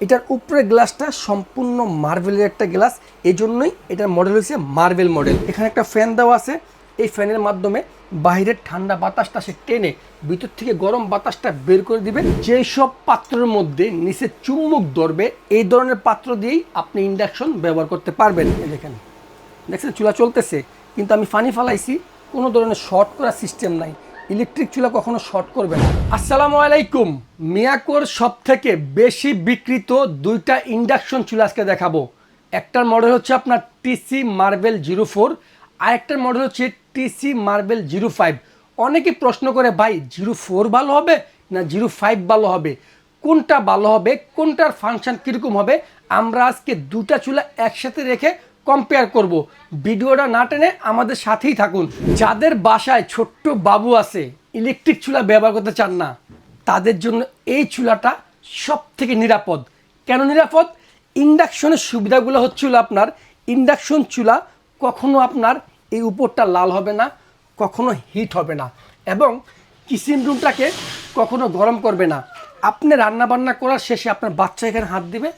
এটার উপরে গ্লাসটা সম্পূর্ণ মার্বেলের একটা গ্লাস। এই জন্যই এটার মডেল হচ্ছে মার্বেল মডেল এখানে একটা ফ্যান দেওয়া আছে। এই ফ্যানের মাধ্যমে বাইরের ঠান্ডা বাতাসটা সে টেনে ভিতর থেকে গরম বাতাসটা বের করে দিবে। যেই সব পাত্রের মধ্যে নিচে চুম্বক ধরবে, এই ধরনের পাত্র দিয়েই আপনি ইন্ডাকশন ব্যবহার করতে পারবেন। দেখেন, দেখছেন? চুলা চলতেছে। কিন্তু আমি ফানি ফালাইছি। কোনো ধরনের শর্ট করার সিস্টেম নাই। ইলেকট্রিক চুলা কখনো শর্ট করবে না। আসসালামু আলাইকুম। মিয়াকোর সব থেকে বেশি বিক্রিত দুইটা ইন্ডাকশন চুলা আজকে দেখাবো। একটার মডেল হচ্ছে আপনার টিসি মার্বেল জিরো ফোর আরেকটার মডেল হচ্ছে টিসি মার্বেল জিরো ফাইভ অনেকে প্রশ্ন করে, ভাই জিরো ফোর ভালো হবে না জিরো ফাইভ ভালো হবে? কোনটা ভালো হবে? কোনটার ফাংশন কীরকম হবে? আমরা আজকে দুটা চুলা একসাথে রেখে কম্পেয়ার করব। ভিডিওটা না টেনে আমাদের সাথেই থাকুন। যাদের বাসায় ছোট্ট বাবু আছে ইলেকট্রিক চুলা ব্যবহার করতে চান না, তাদের জন্য এই চুলাটা সব থেকে নিরাপদ। কেন নিরাপদ? ইন্ডাকশনের সুবিধাগুলো হচ্ছিল আপনার, ইন্ডাকশন চুলা কখনো আপনার এই উপরটা লাল হবে না, কখনো হিট হবে না এবং কিচেন রুমটাকে কখনো গরম করবে না। আপনি রান্না বান্না করার শেষে আপনার বাচ্চা এখানে হাত দিবে,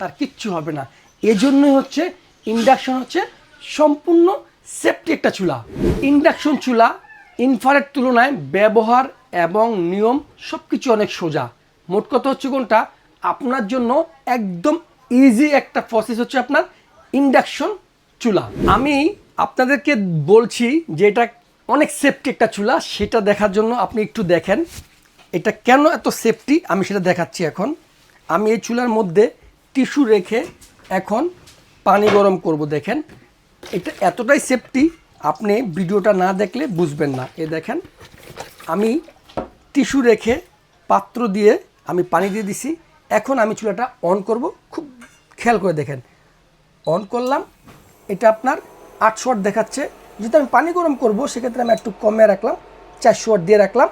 তার কিচ্ছু হবে না। এজন্যই হচ্ছে ইন্ডাকশন হচ্ছে সম্পূর্ণ সেফটি একটা চুলা। ইন্ডাকশন চুলা ইনফারের তুলনায় ব্যবহার এবং নিয়ম সব কিছু অনেক সোজা। মোট কথা হচ্ছে কোনটা? আপনার জন্য একদম ইজি একটা প্রসেস হচ্ছে আপনার ইন্ডাকশন চুলা। আমি আপনাদেরকে বলছি যে এটা অনেক সেফটি একটা চুলা, সেটা দেখার জন্য আপনি একটু দেখেন। এটা কেন এত সেফটি আমি সেটা দেখাচ্ছি এখন। আমি এই চুলার মধ্যে টিস্যু রেখে এখন পানি গরম করব, দেখেন। এটা এতটাই সেফটি আপনি ভিডিওটা না দেখলে বুঝবেন না। এ দেখেন, আমি টিস্যু রেখে পাত্র দিয়ে আমি পানি দিয়ে দিছি। এখন আমি চুলাটা অন করব, খুব খেয়াল করে দেখেন। অন করলাম, এটা আপনার আটশো ওয়াট দেখাচ্ছে। যেহেতু আমি পানি গরম করব, সেক্ষেত্রে আমি একটু কমে রাখলাম, চারশো ওয়াট দিয়ে রাখলাম।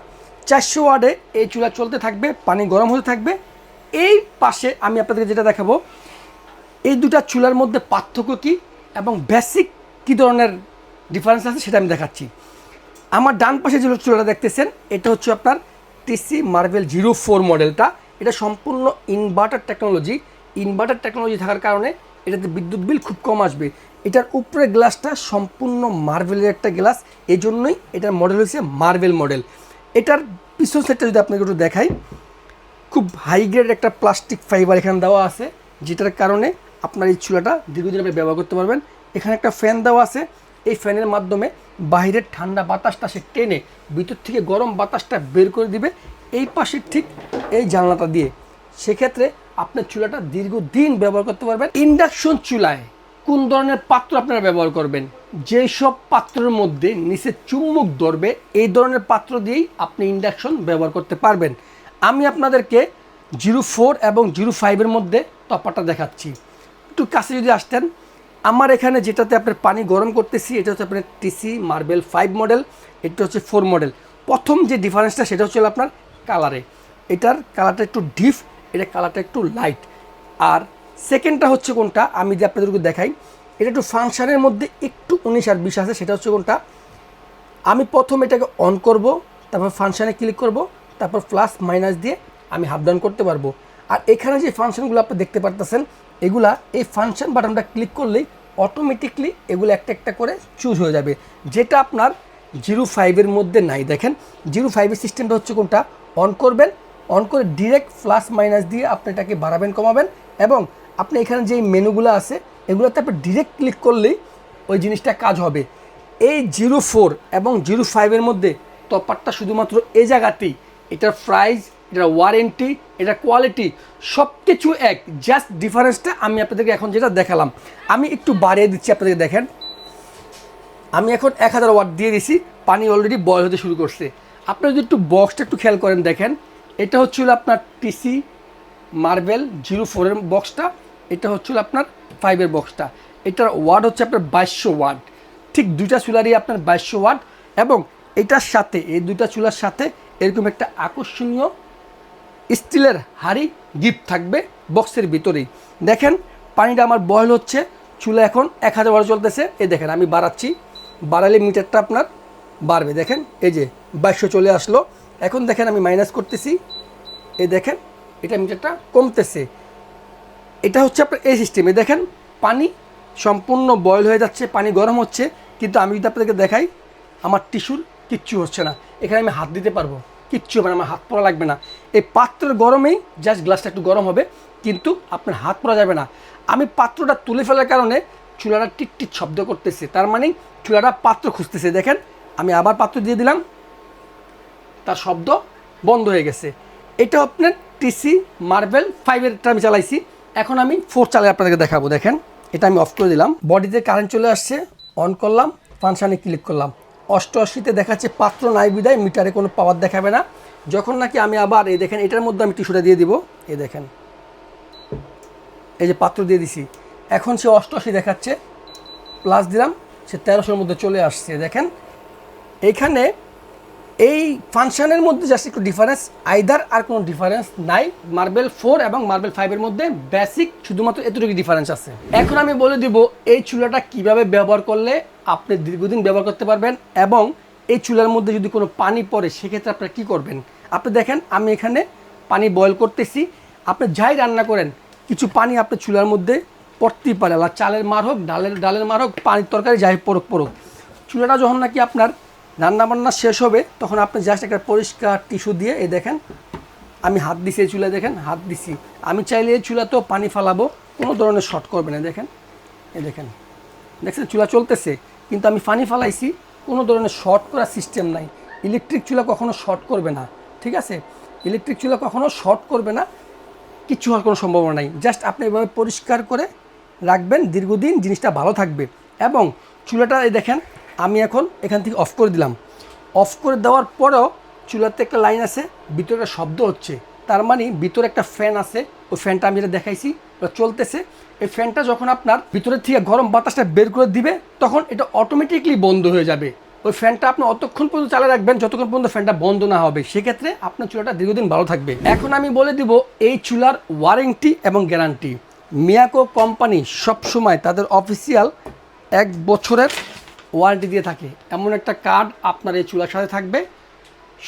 চারশো ওয়াটে এই চুলা চলতে থাকবে, পানি গরম হতে থাকবে। এই পাশে আমি আপনাদেরকে যেটা দেখাবো এই দুটা চুলার মধ্যে পার্থক্য কী এবং বেসিক কী ধরনের ডিফারেন্স আছে সেটা আমি দেখাচ্ছি। আমার ডান পাশে যে চুলাটা দেখতেছেন, এটা হচ্ছে আপনার টিসি মার্বেল জিরো ফোর মডেলটা এটা সম্পূর্ণ ইনভার্টার টেকনোলজি ইনভার্টার টেকনোলজি থাকার কারণে এটাতে বিদ্যুৎ বিল খুব কম আসবে। এটার উপরে গ্লাসটা সম্পূর্ণ মার্বেলের একটা গ্লাস এই জন্যই এটার মডেল হচ্ছে মার্বেল মডেল এটার পিছন সাইডটা যদি আপনাকে একটু দেখাই, খুব হাই গ্রেড একটা প্লাস্টিক ফাইবার এখানে দেওয়া আছে, যেটার কারণে আপনার এই চুলাটা দীর্ঘদিন আপনি ব্যবহার করতে পারবেন। এখানে একটা ফ্যান দেওয়া আছে। এই ফ্যানের মাধ্যমে বাইরের ঠান্ডা বাতাসটা সে টেনে ভিতর থেকে গরম বাতাসটা বের করে দিবে এই পাশে ঠিক এই জানলাটা দিয়ে। সেক্ষেত্রে আপনার চুলাটা দীর্ঘদিন ব্যবহার করতে পারবেন। ইন্ডাকশন চুলায় কোন ধরনের পাত্র আপনারা ব্যবহার করবেন? যেই সব পাত্রের মধ্যে নিচে চুম্বক ধরবে, এই ধরনের পাত্র দিয়েই আপনি ইন্ডাকশন ব্যবহার করতে পারবেন। আমি আপনাদেরকে জিরো ফোর এবং জিরো ফাইভের মধ্যে তফাৎটা দেখাচ্ছি। একটু কাছে যদি আসতেন, আমার এখানে যেটাতে আপনার পানি গরম করতেছি, এটা হচ্ছে আপনার টিসি মার্বেল ফাইভ মডেল এটা হচ্ছে ফোর মডেল প্রথম যে ডিফারেন্সটা সেটা হচ্ছে আপনার কালারে এটার কালারটা একটু ডিপ এটা কালারটা একটু লাইট আর সেকেন্ডটা হচ্ছে কোনটা? আমি যে আপনাদেরকে দেখাই, এটা একটু ফাংশনের মধ্যে একটু উনিশ আর বিশ আছে, সেটা হচ্ছে কোনটা? আমি প্রথম এটাকে অন করব, তারপর ফাংশানে ক্লিক করব, তারপর প্লাস মাইনাস দিয়ে আমি হাফ ডাউন করতে পারব। আর এখানে যে ফাংশনগুলো আপনি দেখতে পারতেছেন এগুলা, এই ফাংশন বাটনটা ক্লিক করলেই অটোমেটিকলি এগুলো একটা একটা করে চুজ হয়ে যাবে। যেটা আপনার জিরো ফাইভের মধ্যে নাই। দেখেন জিরো ফাইভের সিস্টেমটা হচ্ছে কোনটা? অন করবেন অন করে ডিরেক্ট প্লাস মাইনাস দিয়ে আপনি এটাকে বাড়াবেন, কমাবেন এবং আপনি এখানে যে মেনুগুলো আছে, এগুলোতে আপনি ডিরেক্ট ক্লিক করলেই ওই জিনিসটা কাজ হবে। এই জিরো ফোর এবং জিরো ফাইভের মধ্যে তফাৎটা শুধুমাত্র এই জায়গাতেই, এটার প্রাইস এটার ওয়ারেন্টি এটা কোয়ালিটি সব কিছু এক। জাস্ট ডিফারেন্সটা আমি আপনাদেরকে এখন যেটা দেখালাম। আমি একটু বাড়িয়ে দিচ্ছি আপনাদেরকে দেখেন। আমি এখন এক হাজার ওয়াট দিয়ে দিছি, পানি অলরেডি বয়ল হতে শুরু করছে। আপনারা যদি একটু বক্সটা একটু খেয়াল করেন দেখেন, এটা হচ্ছিল আপনার টিসি মার্বেল জিরো ফোরের বক্সটা এটা হচ্ছিল আপনার ফাইভের বক্সটা এটার ওয়ার্ড হচ্ছে আপনার বাইশশো ওয়াট ঠিক দুইটা চুলারই আপনার বাইশশো ওয়াট এবং এটার সাথে, এই দুইটা চুলার সাথে এরকম একটা আকর্ষণীয় স্টিলের হাড়ি গিফট থাকবে বক্সের ভিতরেই। দেখেন, পানিটা আমার বয়ল হচ্ছে, চুলা এখন এক হাজার বারো চলতেছে এ দেখেন, আমি বাড়াচ্ছি, বাড়ালে মিটারটা আপনার বাড়বে। দেখেন, এই যে বাইশশো চলে আসলো। এখন দেখেন, আমি মাইনাস করতেছি। এ দেখেন, এটা মিটারটা কমতেছে। এটা হচ্ছে আপনার এই সিস্টেমে দেখেন, পানি সম্পূর্ণ বয়েল হয়ে যাচ্ছে, পানি গরম হচ্ছে। কিন্তু আমি যদি আপনাদেরকে দেখাই, আমার টিস্যুর কিচ্ছু হচ্ছে না। এখানে আমি হাত দিতে পারব। কিচ্ছু হবে না, আমার হাত পড়া লাগবে না। এই পাত্রের গরমেই জাস্ট গ্লাসটা একটু গরম হবে, কিন্তু আপনার হাত পড়া যাবে না। আমি পাত্রটা তুলে ফেলার কারণে চুলাটা টিট শব্দ করতেছে, তার মানে চুলাটা পাত্র খুঁজতেছে। দেখেন, আমি আবার পাত্র দিয়ে দিলাম, তার শব্দ বন্ধ হয়ে গেছে। এটা আপনার টিসি মার্বেল ফাইভেরটা আমি চালাইছি। এখন আমি ফোর চালাই আপনাদেরকে দেখাবো। দেখেন, এটা আমি অফ করে দিলাম। বডিতে কারেন্ট চলে আসছে অন করলাম ফাংশানে ক্লিক করলাম। অষ্টআশিতে দেখাচ্ছে পাত্র নাই বিদায়, মিটারে কোনো পাওয়ার দেখাবে না। যখন নাকি আমি আবার, এই দেখেন, এটার মধ্যে আমি টিস্যুটা দিয়ে দিব। এ দেখেন, এই যে পাত্র দিয়ে দিছি। এখন সে অষ্টআশি দেখাচ্ছে প্লাস দিলাম, সে তেরোশোর মধ্যে চলে আসছে, দেখেন। এইখানে এই ফাংশনের মধ্যে জাস্ট একটু ডিফারেন্স আইদার আর কোনো ডিফারেন্স নাই। মার্বেল ফোর এবং মার্বেল ফাইভের মধ্যে বেসিক শুধুমাত্র এতটুকু ডিফারেন্স আছে। এখন আমি বলে দিব, এই চুলাটা কীভাবে ব্যবহার করলে আপনি দীর্ঘদিন ব্যবহার করতে পারবেন এবং এই চুলার মধ্যে যদি কোনো পানি পড়ে, সেক্ষেত্রে আপনারা কী করবেন? আপনি দেখেন, আমি এখানে পানি বয়ল করতেছি। আপনি যাই রান্না করেন, কিছু পানি আপনার চুলার মধ্যে পড়তেই পারে। চালের মার হোক, ডালের ডালের মার হোক, পানির তরকারি যাই পড়ুক পড়ুক। চুলাটা যখন নাকি আপনার রান্না বান্না শেষ হবে, তখন আপনি জাস্ট একটা পরিষ্কার টিস্যু দিয়ে, এই দেখেন, আমি হাত দিছি এই চুলা দেখেন, হাত দিছি। আমি চাইলে এই চুলাতেও পানি ফালাবো, কোনো ধরনের শর্ট করবে না, দেখেন, এই দেখেন। দেখছেন, চুলা চলতেছে, কিন্তু আমি পানি ফালাইছি, কোনো ধরনের শর্ট করার সিস্টেম নাই। ইলেকট্রিক চুলা কখনো শর্ট করবে না, ঠিক আছে? ইলেকট্রিক চুলা কখনো শর্ট করবে না, কিচ্ছু হওয়ার কোনো সম্ভাবনা নাই। জাস্ট আপনি এভাবে পরিষ্কার করে রাখবেন, দীর্ঘদিন জিনিসটা ভালো থাকবে। এবং চুলাটা, এই দেখেন আমি এখন এখান থেকে অফ করে দিলাম। অফ করে দেওয়ার পরেও চুলাতে একটা লাইন আছে, ভিতরে একটা শব্দ হচ্ছে। তার মানে ভিতরে একটা ফ্যান আছে, ওই ফ্যানটা আমি যেটা দেখাইছি, ওটা চলতেছে। এই ফ্যানটা যখন আপনার ভিতরের থেকে গরম বাতাসটা বের করে দিবে, তখন এটা অটোমেটিকলি বন্ধ হয়ে যাবে। ওই ফ্যানটা আপনি অতক্ষণ পর্যন্ত চালিয়ে রাখবেন, যতক্ষণ পর্যন্ত ফ্যানটা বন্ধ না হবে। সেক্ষেত্রে আপনার চুলাটা দীর্ঘদিন ভালো থাকবে। এখন আমি বলে দিব এই চুলার ওয়ারেন্টি এবং গ্যারান্টি মিয়াকো কোম্পানি সবসময় তাদের অফিসিয়াল এক বছরের ওয়ারেন্টি দিয়ে থাকে। এমন একটা কার্ড আপনার এই চুলার সাথে থাকবে।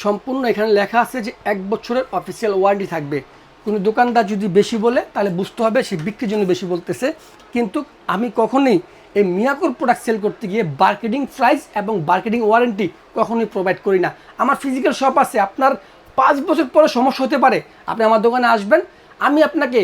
সম্পূর্ণ এখানে লেখা আছে যে এক বছরের অফিসিয়াল ওয়ারেন্টি থাকবে। কোনো দোকানদার যদি বেশি বলে, তাহলে বুঝতে হবে সে বিক্রির জন্য বেশি বলতেছে। কিন্তু আমি কখনোই এই মিয়াকুর প্রোডাক্ট সেল করতে গিয়ে মার্কেটিং প্রাইস এবং মার্কেটিং ওয়ারেন্টি কখনোই প্রোভাইড করি না। আমার ফিজিক্যাল শপ আছে, আপনার পাঁচ বছর পরে সমস্যা হতে পারে। আপনি আমার দোকানে আসবেন, আমি আপনাকে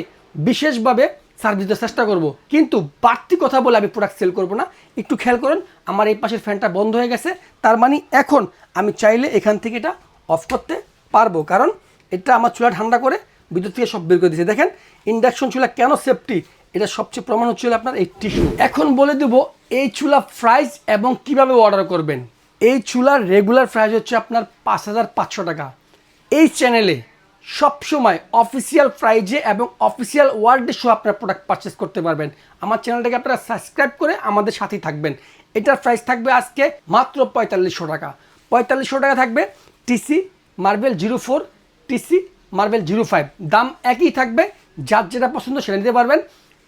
বিশেষভাবে সার্ভিস দেওয়ার চেষ্টা করব। কিন্তু বাড়তি কথা বলে আমি প্রোডাক্ট সেল করব না। একটু খেয়াল করুন, আমার এই পাশের ফ্যানটা বন্ধ হয়ে গেছে। তার মানে এখন আমি চাইলে এখান থেকে এটা অফ করতে পারব। কারণ এটা আমার চুলা ঠান্ডা করে বিদ্যুৎ থেকে সব বের করে দিয়েছে। দেখেন ইন্ডাকশন চুলা কেন সেফটি এটা সবচেয়ে প্রমাণ হচ্ছিল আপনার এই টিস্যু এখন বলে দেব, এই চুলা প্রাইস এবং কীভাবে অর্ডার করবেন? এই চুলার রেগুলার প্রাইস হচ্ছে আপনার পাঁচ হাজার পাঁচশো টাকা। এই চ্যানেলে সবসময় অফিসিয়াল প্রাইজে এবং অফিসিয়াল ওয়ার্ল্ডে সহ আপনার প্রোডাক্ট পারচেস করতে পারবেন। আমার চ্যানেলটাকে আপনারা সাবস্ক্রাইব করে আমাদের সাথেই থাকবেন। এটার প্রাইস থাকবে আজকে মাত্র পঁয়তাল্লিশশো টাকা। পঁয়তাল্লিশশো টাকা থাকবে TC marble zero four TC marble zero five দাম একই থাকবে, যার যেটা পছন্দ সেটা নিতে পারবেন।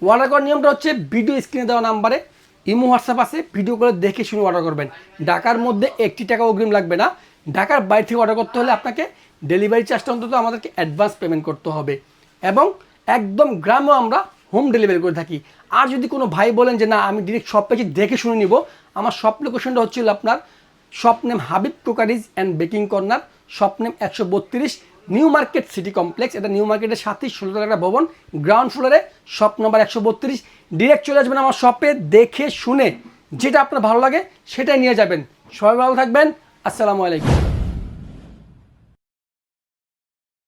অর্ডার করার নিয়মটা হচ্ছে ভিডিও স্ক্রিনে দেওয়া নাম্বারে ইমো হোয়াটসঅ্যাপ আছে ভিডিও করে দেখে শুনে অর্ডার করবেন। ঢাকার মধ্যে একটি টাকা অগ্রিম লাগবে না। ঢাকার বাইরে থেকে অর্ডার করতে হলে আপনাকে ডেলিভারি চার্জটা অন্তত আমাদেরকে অ্যাডভান্স পেমেন্ট করতে হবে। এবং একদম গ্রামেও আমরা হোম ডেলিভারি করে থাকি। আর যদি কোনো ভাই বলেন যে, না, আমি ডিরেক্ট সব পেজে দেখে শুনে নিব। আমার শপ লোকেশনটা হচ্ছিল আপনার shop name Habib cookeries and baking corner shop name একশো বত্রিশ নিউ মার্কেট সিটি কমপ্লেক্স এটা নিউ মার্কেটের সাথেই ষোলো একটা ভবন। গ্রাউন্ড ফ্লোরে শপ নাম্বার একশো বত্রিশ। ডিরেক্ট চলে আসবেন আমার শপে দেখে শুনে। যেটা আপনার ভালো লাগে, সেটাই নিয়ে যাবেন। সবাই ভালো থাকবেন। আসসালামু আলাইকুম।